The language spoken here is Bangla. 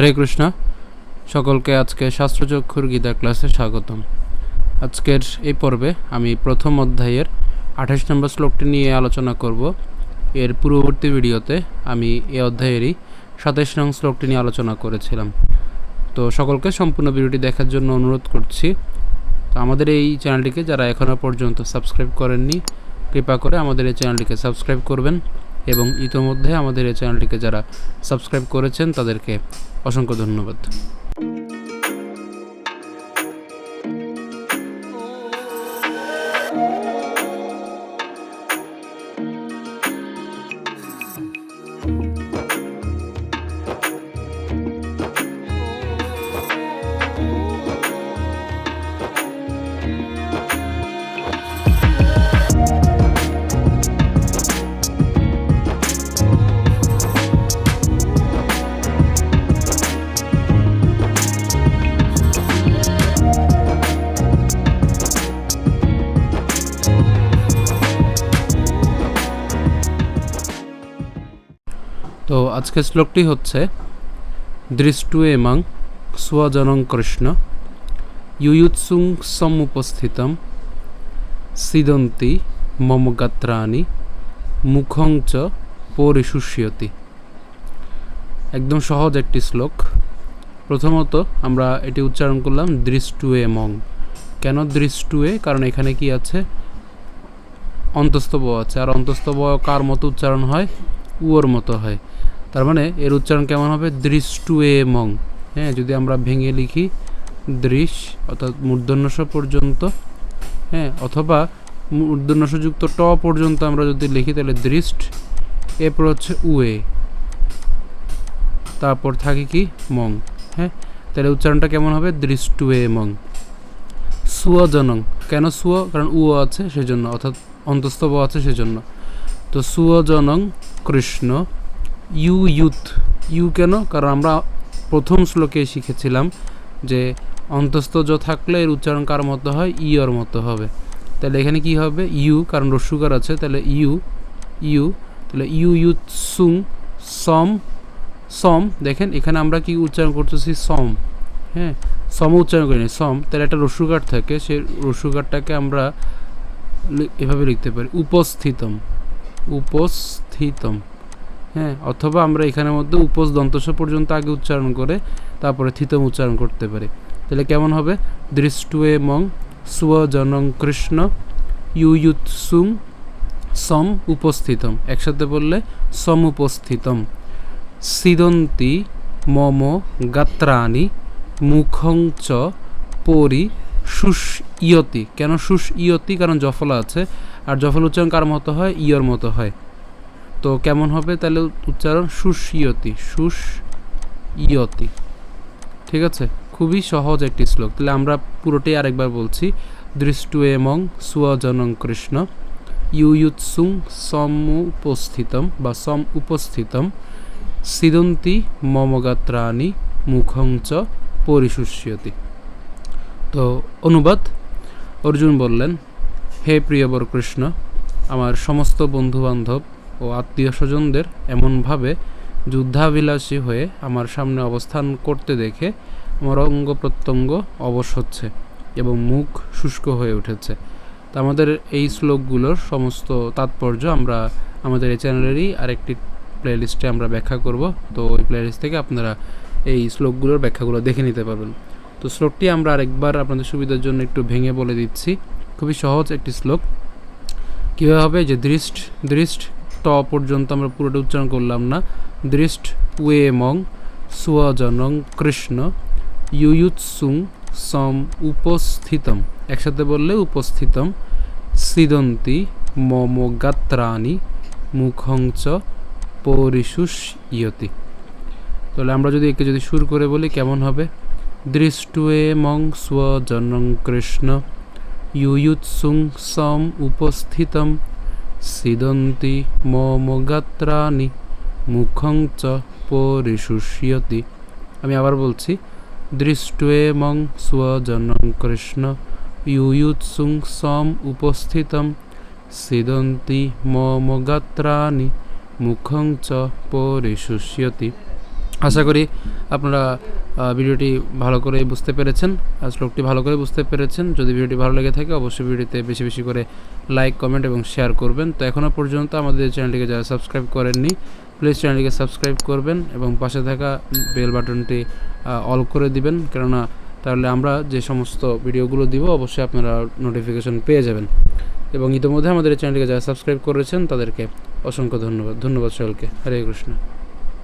হরে কৃষ্ণ। সকলকে আজকে শাস্ত্রচক্ষুর গীতা ক্লাসে স্বাগতম। আজকের এই পর্বে আমি প্রথম অধ্যায়ের আঠাশ নম্বর শ্লোকটি নিয়ে আলোচনা করব। এর পূর্ববর্তী ভিডিওতে আমি এই অধ্যায়েরই সাতাশ নং শ্লোকটি নিয়ে আলোচনা করেছিলাম। তো সকলকে সম্পূর্ণ ভিডিওটি দেখার জন্য অনুরোধ করছি। তো আমাদের এই চ্যানেলটিকে যারা এখনও পর্যন্ত সাবস্ক্রাইব করেননি, কৃপা করে আমাদের এই চ্যানেলটিকে সাবস্ক্রাইব করবেন। এবং ইতোমধ্যে আমাদের এই চ্যানেলটিকে যারা সাবস্ক্রাইব করেছেন তাদেরকে অসংখ্য ধন্যবাদ। তো আজকের শ্লোকটি হচ্ছে দৃষ্টু এমাং স্বজনং কৃষ্ণ, ইউয়ুৎসুং সমুপস্থিতম, সিদন্তি মম গাত্রাণী, মুখং চ পরিশুষ্যতি। একদম সহজ একটি শ্লোক। প্রথমত আমরা এটি উচ্চারণ করলাম দৃষ্টু এমং কেন দৃষ্টু এ কারণ এখানে কি আছে? অন্তস্থ ব আছে। আর অন্তস্থ ব কার মতো উচ্চারণ হয়? উয়োর মতো হয়। তার মানে এর উচ্চারণ কেমন হবে? দৃষ্টু এ মং হ্যাঁ যদি আমরা ভেঙে লিখি, দৃশ, অর্থাৎ মূর্ধন্যস পর্যন্ত হ্যাঁ অথবা মূর্ধন্যসযুক্ত ট পর্যন্ত আমরা যদি লিখি, তাহলে দৃষ্ট, এরপর হচ্ছে উয়ে। তারপর থাকে কি? মং। হ্যাঁ তাহলে উচ্চারণটা কেমন হবে? দৃষ্টু এ মং সুয়জনং। কেন সুয়? কারণ উ আছে সেজন্য, অর্থাৎ অন্তস্তব আছে সেজন্য। তো সুয়জনং কৃষ্ণ ইউ ইউথ, ইউ কেন? কারণ আমরা প্রথম শ্লোকে শিখেছিলাম যে অন্তস্থ জ থাকলে এর উচ্চারণ কার মতো হয়? ইয়র মতো হবে। তাহলে এখানে কি হবে? ইউ, কারণ রস্যুকার আছে, তাহলে ইউ ইউ, তাহলে ইউ ইউথ সুং, সম সম। দেখেন, এখানে আমরা কি উচ্চারণ করতেছি? সম। হ্যাঁ সম উচ্চারণ করিনি সম। তাহলে একটা রস্যুকার থাকে সেই রস্যুকারটাকে আমরা এভাবে লিখতে পারি। উপস্থিতম উপস্থিতম। হ্যাঁ অথবা আমরা এখানের মধ্যে উপস দন্তস পর্যন্ত আগে উচ্চারণ করে তারপরে থিতম উচ্চারণ করতে পারি। তাহলে কেমন হবে? দৃষ্টু মং সুজনং কৃষ্ণ ইউয়ুৎসুং সম উপস্থিতম। একসাথে বললে সম উপস্থিতম। সিদন্তি মম গাত্রাণি মুখং চ পরি শুষ ইয়তি। কেন শুষ ইয়তি? কারণ জফলা আছে। আর জফল উচ্চারণ কার মতো হয়? ইয়র মতো হয়। তো কেমন হবে? তাহলে উচ্চারণ ইয়তি শুষ ইয়তি ঠিক আছে? খুবই সহজ একটি শ্লোক। তাহলে আমরা পুরোটাই আরেকবার বলছি। দৃষ্টু এমং সুয়জনং কৃষ্ণ ইউয়ুৎসুং সম উপস্থিতম বা সম উপস্থিতম সিদন্তি মমগাত্রাণি মুখং চ পরিশুষ্যতি। তো অনুবাদ, অর্জুন বললেন, হে প্রিয়বর কৃষ্ণ, আমার সমস্ত বন্ধুবান্ধব ও আত্মীয় স্বজনদের এমনভাবে যুদ্ধাভিলাষী হয়ে আমার সামনে অবস্থান করতে দেখে আমার অঙ্গ প্রত্যঙ্গ অবশ হচ্ছে এবং মুখ শুষ্ক হয়ে উঠেছে। তো আমাদের এই শ্লোকগুলোর সমস্ত তাৎপর্য আমরা আমাদের এই চ্যানেলেরই আরেকটি প্লেলিস্টে আমরা ব্যাখ্যা করব। তো ওই প্লেলিস্ট থেকে আপনারা এই শ্লোকগুলোর ব্যাখ্যাগুলো দেখে নিতে পারবেন। তো শ্লোকটি আমরা আরেকবার আপনাদের সুবিধার জন্য একটু ভেঙে বলে দিচ্ছি। খুবই সহজ একটি শ্লোক। কীভাবে যে দৃষ্ট দৃষ্ট পর্যন্ত আমরা পুরোটা উচ্চারণ করলাম না। দৃষ্ট ওয়ে মং সুয়জনং কৃষ্ণ, ইউয়ুৎসুং, সম, উপস্থিতম। একসাথে বললে উপস্থিতম। সিদন্তি, মম গাত্রাণি, মুখং চ, পরিশুষ ইয়তি। তাহলে আমরা যদি একে যদি সুর করে বলি, কেমন হবে? দৃষ্টুয়ে মং স্বজনং কৃষ্ণ, ইউয়ুৎসুং, সম, উপস্থিতম। সিদন্তি মম গাত্রাণি মুখং চ পরিশুষ্যতি আমি আবার বলছি, দৃষ্টে মং স্বজনং কৃষ্ণ, ইউয়ুৎসুং সম উপস্থিতম। সিদন্তি মম গাত্রাণি, মুখং চ পরিশুষ্যতি। আশা করি আপনারা ভিডিওটি ভালো করে বুঝতে পেরেছেন। আর শ্লোকটি ভালো করে বুঝতে পেরেছেন। যদি ভিডিওটি ভালো লেগে থাকে, অবশ্যই ভিডিওতে বেশি বেশি করে লাইক, কমেন্ট এবং শেয়ার করবেন। তো এখনও পর্যন্ত আমাদের চ্যানেলটিকে যারা সাবস্ক্রাইব করেননি, প্লিজ চ্যানেলটিকে সাবস্ক্রাইব করবেন এবং পাশে থাকা বেল বাটনটি অল করে দিবেন। কেননা তাহলে আমরা যে সমস্ত ভিডিওগুলো দিব, অবশ্যই আপনারা নোটিফিকেশন পেয়ে যাবেন। এবং ইতিমধ্যে আমাদের চ্যানেলটিকে যারা সাবস্ক্রাইব করেছেন, তাদেরকে অসংখ্য ধন্যবাদ। ধন্যবাদ সকলকে। হরে কৃষ্ণ।